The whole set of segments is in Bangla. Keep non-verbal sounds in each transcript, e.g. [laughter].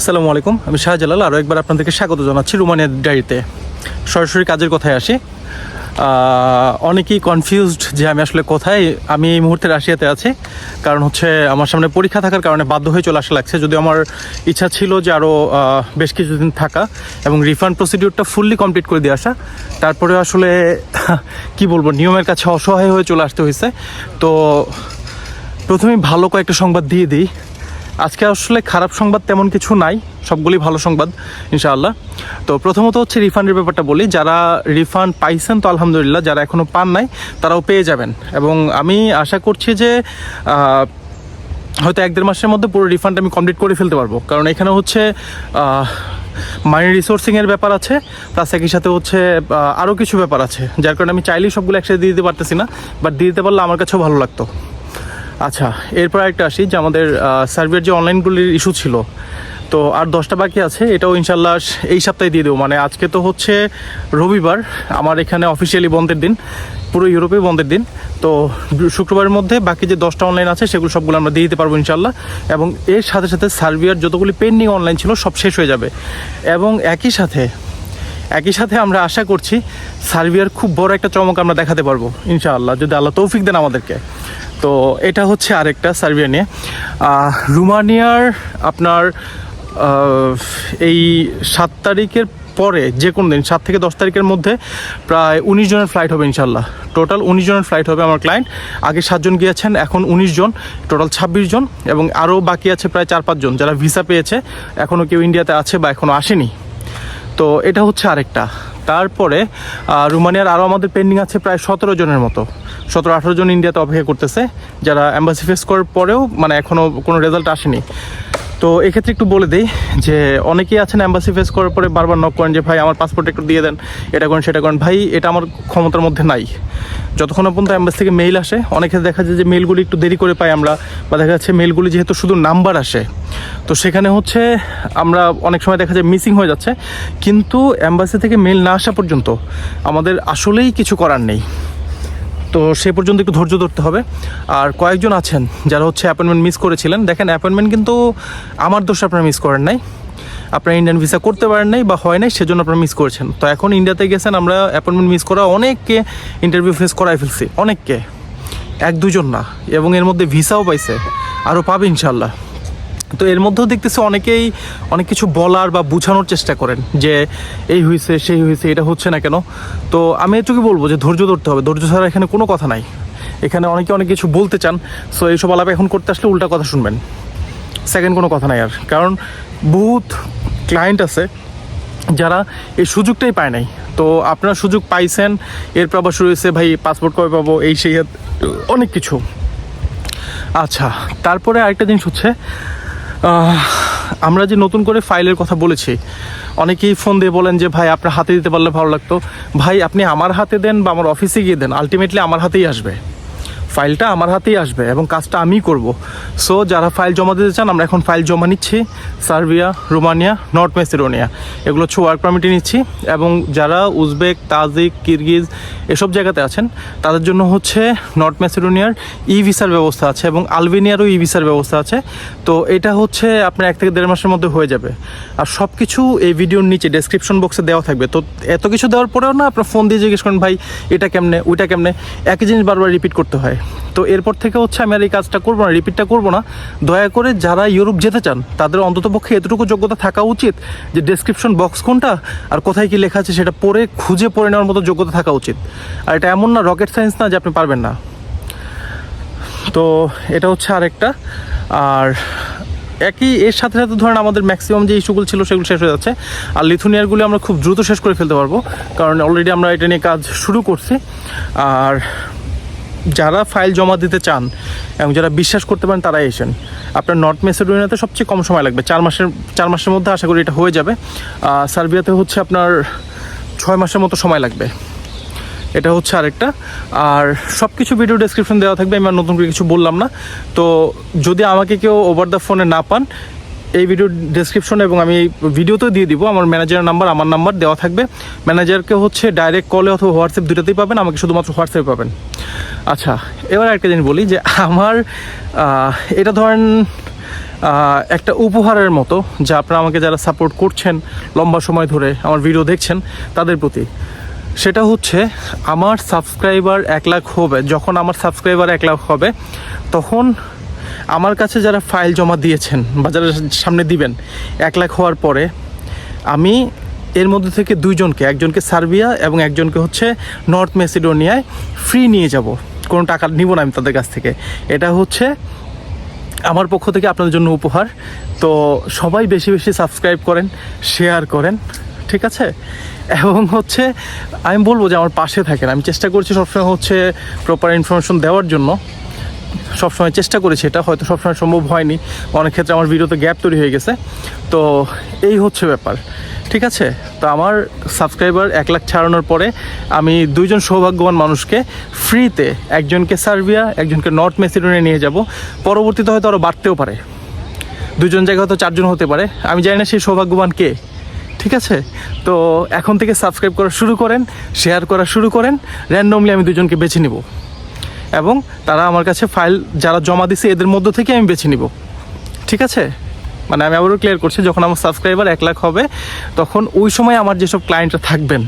আসসালামু আলাইকুম, আমি শাহজালাল। আরও একবার আপনাদেরকে স্বাগত জানাচ্ছি রোমানিয়ার ডায়েরিতে। সরাসরি কাজের কথায় আসি। অনেকেই কনফিউজড যে আমি আসলে কোথায়, আমি এই মুহূর্তে রাশিয়াতে আছি। কারণ হচ্ছে আমার সামনে পরীক্ষা থাকার কারণে বাধ্য হয়ে চলে আসা লাগছে। যদিও আমার ইচ্ছা ছিল যে আরও বেশ কিছুদিন থাকা এবং রিফান্ড প্রসিডিউরটা ফুললি কমপ্লিট করে দিয়ে আসা, তারপরে আসলে [laughs] কি বলব, নিয়মের কাছে অসহায় হয়ে চলে আসতে হয়েছে। তো প্রথমেই ভালো কয়েকটা সংবাদ দিয়ে দিই। আজকে আসলে খারাপ সংবাদ তেমন কিছু নাই, সবগুলি ভালো সংবাদ, ইনশাআল্লাহ। তো প্রথমত হচ্ছে রিফান্ডের ব্যাপারটা বলি, যারা রিফান্ড পাইছেন তো আলহামদুলিল্লাহ, যারা এখনও পান নাই, তারাও পেয়ে যাবেন। এবং আমি আশা করছি যে হয়তো এক দেড় মাসের মধ্যে পুরো রিফান্ড আমি কমপ্লিট করে ফেলতে পারব। কারণ এখানে হচ্ছে মানি রিসোর্সিংয়ের ব্যাপার আছে, প্লাস একই সাথে হচ্ছে আরও কিছু ব্যাপার আছে। যার কারণে আমি চাইলেই সবগুলো একসাথে দিয়ে দিতে পারতেছি না, বাট দিয়ে দিতে পারলে আমার কাছেও ভালো লাগতো। আচ্ছা এরপর একটা আসি যে আমাদের সার্ভের যে অনলাইনগুলির ইস্যু ছিল, তো আর দশটা বাকি আছে, এটাও ইনশাল্লাহ এই সপ্তাহে দিয়ে দেবো। মানে আজকে তো হচ্ছে রবিবার, আমার এখানে অফিসিয়ালি বন্ধের দিন, পুরো ইউরোপে বন্ধের দিন। তো শুক্রবারের মধ্যে বাকি যে দশটা অনলাইন আছে, সেগুলো সবগুলো আমরা দিয়ে দিতে পারব ইনশাল্লাহ এবং এর সাথে সাথে সার্ভিয়ার যতগুলি পেন্ডিং অনলাইন ছিল, সব শেষ হয়ে যাবে। এবং একই সাথে একই সাথে আমরা আশা করছি সার্বিয়ার খুব বড় একটা চমক আমরা দেখাতে পারব, ইনশাআল্লাহ। যদি আল্লাহ তৌফিক দেন আমাদেরকে। তো এটা হচ্ছে আরেকটা সার্বিয়া নিয়ে। রুমানিয়ার আপনার এই সাত তারিখের পরে যে কোনো দিন, সাত থেকে দশ তারিখের মধ্যে প্রায় উনিশ জনের ফ্লাইট হবে ইনশাল্লাহ টোটাল উনিশ জনের ফ্লাইট হবে আমার ক্লায়েন্ট আগে সাতজন গিয়েছেন, এখন উনিশ জন টোটাল ছাব্বিশ জন এবং আরও বাকি আছে প্রায় চার পাঁচজন যারা ভিসা পেয়েছে এখনও কেউ ইন্ডিয়াতে আছে বা এখনও আসেনি। তো এটা হচ্ছে আরেকটা। তারপরে রোমানিয়ার আরও আমাদের পেন্ডিং আছে প্রায় সতেরো জনের মতো। সতেরো, আঠারো জন ইন্ডিয়াতে অপেক্ষা করতেছে, যারা অ্যাম্বাসি ফেস করার পরেও মানে এখনও কোনো রেজাল্ট আসেনি। তো এক্ষেত্রে একটু বলে দিই যে অনেকেই আছেন অ্যাম্বাসি ফেস করার পরে বারবার নক করেন যে, ভাই, আমার পাসপোর্ট একটু দিয়ে দেন, এটা করেন, সেটা করেন। ভাই, এটা আমার ক্ষমতার মধ্যে নাই। যতক্ষণ পর্যন্ত অ্যাম্বাসি থেকে মেইল আসে, অনেকে দেখা যায় যে মেলগুলি একটু দেরি করে পাই আমরা, বা দেখা যাচ্ছে মেলগুলি যেহেতু শুধু নাম্বার আসে। তো সেখানে হচ্ছে আমরা অনেক সময় দেখা যায় মিসিং হয়ে যাচ্ছে, কিন্তু অ্যাম্বাসি থেকে মেল না আসা পর্যন্ত আমাদের আসলেই কিছু করার নেই। তো সে পর্যন্ত একটু ধৈর্য ধরতে হবে। আর কয়েকজন আছেন যারা হচ্ছে অ্যাপয়েন্টমেন্ট মিস করেছিলেন। দেখেন অ্যাপয়েন্টমেন্ট কিন্তু আমার দোষ আপনারা মিস করেন নাই। আপনারা ইন্ডিয়ান ভিসা করতে পারেন নাই বা হয় নাই, সেজন্য আপনারা মিস করেছেন। তো এখন ইন্ডিয়াতে গেছেন, আমরা অ্যাপয়েন্টমেন্ট মিস করা অনেককে ইন্টারভিউ ফেস করাই ফেলছি, অনেককে। এক দুজন না, এবং এর মধ্যে ভিসাও পাইছে আরও পাবে ইনশাল্লাহ তো এর মধ্যেও দেখতেছি অনেকেই অনেক কিছু বলার বা বোঝানোর চেষ্টা করেন যে এই হয়েছে সেই হয়েছে এটা হচ্ছে না কেন। তো আমি এটুকু বলব যে ধৈর্য ধরতে হবে। ধৈর্য ছাড়া এখানে কোনো কথা নাই। এখানে অনেকে অনেক কিছু বলতে চান সো এইসব আলাপ এখন করতে আসলে উল্টা কথা শুনবেন। সেকেন্ড কোনো কথা নাই আর। কারণ বহুত ক্লায়েন্ট আছে যারা এই সুযোগটাই পায় নাই। তো আপনারা সুযোগ পাইছেন এরপর আবার শুরু হয়েছে, ভাই পাসপোর্ট কবে পাবো? এই সেই অনেক কিছু। আচ্ছা তারপরে আরেকটা জিনিস হচ্ছে আমরা যে নতুন করে ফাইলের কথা বলেছি, অনেকেই ফোন দিয়ে বলেন যে, ভাই, আপনার হাতে দিতে পারলে ভালো লাগতো। ভাই, আপনি আমার হাতে দেন বা আমার অফিসে গিয়ে দেন আলটিমেটলি আমার হাতেই আসবে। ফাইলটা আমার হাতেই আসবে এবং কাজটা আমিই করব। সো যারা ফাইল জমা দিতে চান, আমরা এখন ফাইল জমা নিচ্ছি। Serbia, Romania, North Macedonia. এগুলো হচ্ছে ওয়ার্ক পারমিটে নিচ্ছি এবং যারা উজবেক, তাজিক, কিরগিজ এসব জায়গাতে আছেন, তাদের জন্য হচ্ছে নর্থ মেসিডোনিয়ার ই ভিসার ব্যবস্থা আছে এবং আলবেনিয়ারও ই ভিসার ব্যবস্থা আছে। তো এটা হচ্ছে আপনার এক থেকে দেড় মাসের মধ্যে হয়ে যাবে। আর সব কিছু এই ভিডিওর নিচে ডেসক্রিপশন বক্সে দেওয়া থাকবে। তো এত কিছু দেওয়ার পরেও না আপনার ফোন দিয়ে জিজ্ঞেস করেন, ভাই, এটা কেমনে? ওইটা কেমনে? একই জিনিস বারবার রিপিট করতে হয়। তো এরপর থেকে হচ্ছে আমি আর এই কাজটা করব না রিপিটটা করব না। দয়া করে যারা ইউরোপ যেতে চান, তাদের অন্তত পক্ষে এতটুকু যোগ্যতা থাকা উচিত যে ডেসক্রিপশন বক্স কোনটা আর কোথায় কি লেখা আছে সেটা পড়ে, খুঁজে পড়ে নেওয়ার মতো যোগ্যতা থাকা উচিত। আর এটা এমন না রকেট সায়েন্স না যে আপনি পারবেন না। তো এটা হচ্ছে আরেকটা। আর একই এর সাথে সাথে ধরেন আমাদের ম্যাক্সিমাম যে ইস্যুগুলো ছিল সেগুলো শেষ হয়ে যাচ্ছে। আর লিথুনিয়ারগুলো আমরা খুব দ্রুত শেষ করে ফেলতে পারব, কারণ অলরেডি আমরা এটা নিয়ে কাজ শুরু করছি। আর যারা ফাইল জমা দিতে চান এবং যারা বিশ্বাস করতে পারেন, তারাই এসেন আপনার নর্থ মেসিডোনিয়াতে সবচেয়ে কম সময় লাগবে। চার মাসের চার মাসের মধ্যে আশা করি এটা হয়ে যাবে। সার্বিয়াতে হচ্ছে আপনার ছয় মাসের মতো সময় লাগবে। এটা হচ্ছে আরেকটা। আর সব কিছু ভিডিও ডেসক্রিপশন দেওয়া থাকবে, আমি আর নতুন করে কিছু বললাম না। তো যদি আমাকে কেউ ওভার দ্য ফোনে না পান, এই ভিডিও ডেসক্রিপশন এবং আমি ভিডিওতেও দিয়ে দিব। আমার ম্যানেজারের নাম্বার আমার নাম্বার দেওয়া থাকবে। ম্যানেজারকে হচ্ছে ডাইরেক্ট কলে অথবা হোয়াটসঅ্যাপ দুটোতেই পাবেন। আমাকে শুধুমাত্র হোয়াটসঅ্যাপে পাবেন। আচ্ছা এবার একটা জিনিস বলি যে আমার এটা ধরেন একটা উপহারের মতো যা আপনারা আমাকে যারা সাপোর্ট করছেন লম্বা সময় ধরে আমার ভিডিও দেখছেন তাদের প্রতি। সেটা হচ্ছে আমার সাবস্ক্রাইবার এক লাখ হবে। যখন আমার সাবস্ক্রাইবার এক লাখ হবে, তখন আমার কাছে যারা ফাইল জমা দিয়েছেন বা যারা সামনে দিবেন, এক লাখ হওয়ার পরে আমি এর মধ্যে থেকে দুইজনকে, একজনকে সার্বিয়া এবং একজনকে হচ্ছে নর্থ মেসিডোনিয়ায় ফ্রি নিয়ে যাব। কোনো টাকা নিব না আমি তাদের কাছ থেকে। এটা হচ্ছে আমার পক্ষ থেকে আপনাদের জন্য উপহার। তো সবাই বেশি বেশি সাবস্ক্রাইব করেন শেয়ার করেন, ঠিক আছে? এবং হচ্ছে, আমি বলব যে আমার পাশে থাকেন। আমি চেষ্টা করছি সবসময় হচ্ছে প্রপার ইনফরমেশন দেওয়ার জন্য। সবসময় চেষ্টা করেছি এটা, হয়তো সবসময় সম্ভব হয়নি। অনেক ক্ষেত্রে আমার ভিডিওতে গ্যাপ তৈরি হয়ে গেছে। তো এই হচ্ছে ব্যাপার, ঠিক আছে? তো আমার সাবস্ক্রাইবার এক লাখ ছাড়ানোর পরে আমি দুইজন সৌভাগ্যবান মানুষকে ফ্রিতে একজনকে সার্বিয়া, একজনকে নর্থ মেসিডোনিয়া নিয়ে যাব। পরবর্তীতে হয়তো আরও বাড়তেও পারে। দুজন জায়গায় হয়তো চারজন হতে পারে। আমি জানি না সেই সৌভাগ্যবান কে, ঠিক আছে? তো এখন থেকে সাবস্ক্রাইব করা শুরু করেন, শেয়ার করা শুরু করেন র্যান্ডমলি আমি দুজনকে বেছে নিব। এবং তারা আমার কাছে ফাইল যারা জমা দিছে এদের মধ্য থেকে আমি বেছে নিব। ঠিক আছে? মানে আমি আবারও ক্লিয়ার করছি, যখন আমার সাবস্ক্রাইবার এক লাখ হবে, তখন ওই সময় আমার যেসব ক্লায়েন্টরা থাকবেন,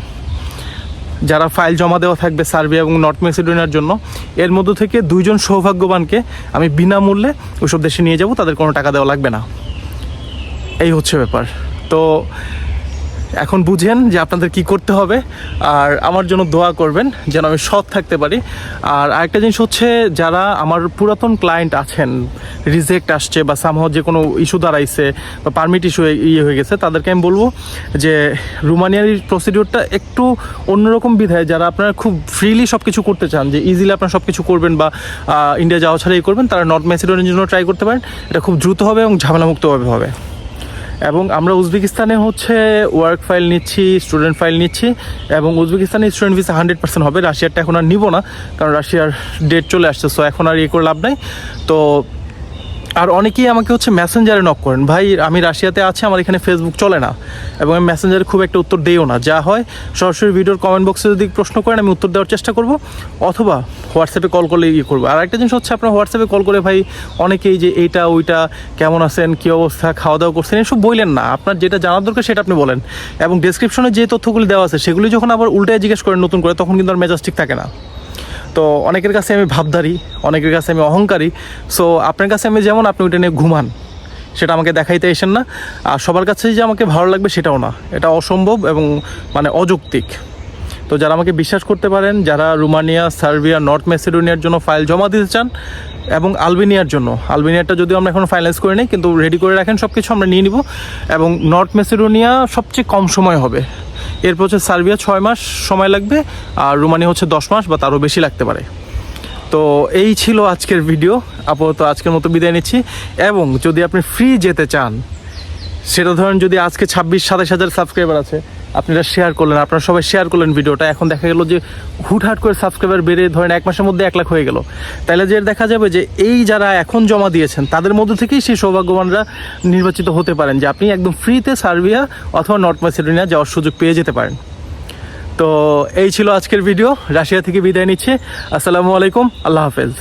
যারা ফাইল জমা দেওয়া থাকবে সার্বিয়া এবং নর্থ মেসিডোনিয়ার জন্য, এর মধ্য থেকে দুইজন সৌভাগ্যবানকে আমি বিনামূল্যে ওইসব দেশে নিয়ে যাব, তাদের কোনো টাকা দেওয়া লাগবে না। এই হচ্ছে ব্যাপার। তো এখন বুঝেন যে আপনাদের কি করতে হবে, আর আমার জন্য দোয়া করবেন যেন আমি সৎ থাকতে পারি। আর আরেকটা জিনিস হচ্ছে, যারা আমার পুরাতন ক্লায়েন্ট আছেন রিজেক্ট আসছে বা সামহ যে কোনো ইস্যু দাঁড়াইছে বা পারমিট ইস্যু ইয়ে হয়ে গেছে, তাদেরকে আমি বলব যে রুমানিয়ার প্রসিডিওরটা একটু অন্যরকম বিধায় যারা আপনারা খুব ফ্রিলি সব কিছু করতে চান, যে ইজিলি আপনারা সব কিছু করবেন বা ইন্ডিয়া যাওয়া ছাড়াই করবেন, তারা নর্থ মেসিডোনিয়ার জন্য ট্রাই করতে পারেন। এটা খুব দ্রুত হবে এবং ঝামেলামুক্তভাবে হবে। এবং আমরা উজবেকিস্তানে হচ্ছে ওয়ার্ক ফাইল নিচ্ছি স্টুডেন্ট ফাইল নিচ্ছি, এবং উজবেকিস্তানে স্টুডেন্ট ভিসা হান্ড্রেড পার্সেন্ট হবে। রাশিয়ারটা এখন আর নিব না, কারণ রাশিয়ার ডেট চলে আসছে সো এখন আর ইয়ে করে লাভ নাই। তো আর অনেকেই আমাকে হচ্ছে মেসেঞ্জারে নক করেন, ভাই, আমি রাশিয়াতে আছি, আমার এখানে ফেসবুক চলে না। এবং আমি মেসেঞ্জারে খুব একটা উত্তর দিইও না। যা হয়, সরাসরি ভিডিওর কমেন্ট বক্সে যদি প্রশ্ন করেন, আমি উত্তর দেওয়ার চেষ্টা করব, অথবা হোয়াটসঅ্যাপে কল করলে ইয়ে করব। আর একটা জিনিস হচ্ছে, আপনার হোয়াটসঅ্যাপে কল করে, ভাই, অনেকেই যে এইটা, ওইটা, কেমন আছেন, কী অবস্থা খাওয়া দাওয়া করছেন, এসব বললেন না। আপনার যেটা জানার দরকার, সেটা আপনি বলেন। এবং ডেসক্রিপশনে যে তথ্যগুলি দেওয়া আছে, সেগুলি যখন আবার উল্টে জিজ্ঞেস করেন নতুন করে, তখন কিন্তু আর মেজাজ ঠিক থাকে না। তো অনেকের কাছে আমি ভাবদারি অনেকের কাছে আমি অহংকারী। সো আপনার কাছে আমি যেমন, আপনি ওইটা নিয়ে ঘুমান। সেটা আমাকে দেখাইতে এসেন না। আর সবার কাছে যে আমাকে ভালো লাগবে সেটাও না। এটা অসম্ভব এবং মানে অযৌক্তিক। তো যারা আমাকে বিশ্বাস করতে পারেন, যারা রুমানিয়া, সার্বিয়া, নর্থ মেসিডোনিয়ার জন্য ফাইল জমা দিতে চান এবং আলবেনিয়ার জন্য। আলবেনিয়ারটা যদিও আমরা এখন ফাইনালাইজ করে নিই কিন্তু রেডি করে রাখেন সব কিছু আমরা নিয়ে নিব। এবং নর্থ মেসিডোনিয়া সবচেয়ে কম সময় হবে। এরপর হচ্ছে সার্বিয়া ছয় মাস সময় লাগবে, আর রোমানি হচ্ছে দশ মাস, বা তারও বেশি লাগতে পারে। তো এই ছিল আজকের ভিডিও। আপাতত আজকের মতো বিদায় নিচ্ছি। এবং যদি আপনি ফ্রি যেতে চান, সেটা ধরেন যদি আজকে ছাব্বিশ, সাতাশ হাজার সাবস্ক্রাইবার আছে আপনারা শেয়ার করলেন, আপনারা সবাই শেয়ার করলেন ভিডিওটা। এখন দেখা গেল যে হুটহাট করে সাবস্ক্রাইবার বেড়ে ধরেন এক মাসের মধ্যে এক লাখ হয়ে গেল। তাহলে যে দেখা যাবে যে এই যারা এখন জমা দিয়েছেন, তাদের মধ্যে থেকেই সেই সৌভাগ্যবানরা নির্বাচিত হতে পারেন, যে আপনি একদম ফ্রিতে সার্বিয়া অথবা নর্থ ম্যাসিডোনিয়া যাওয়ার সুযোগ পেয়ে যেতে পারেন। তো এই ছিল আজকের ভিডিও রাশিয়া থেকে বিদায় নিচ্ছে। আসসালামু আলাইকুম, আল্লাহ হাফেজ।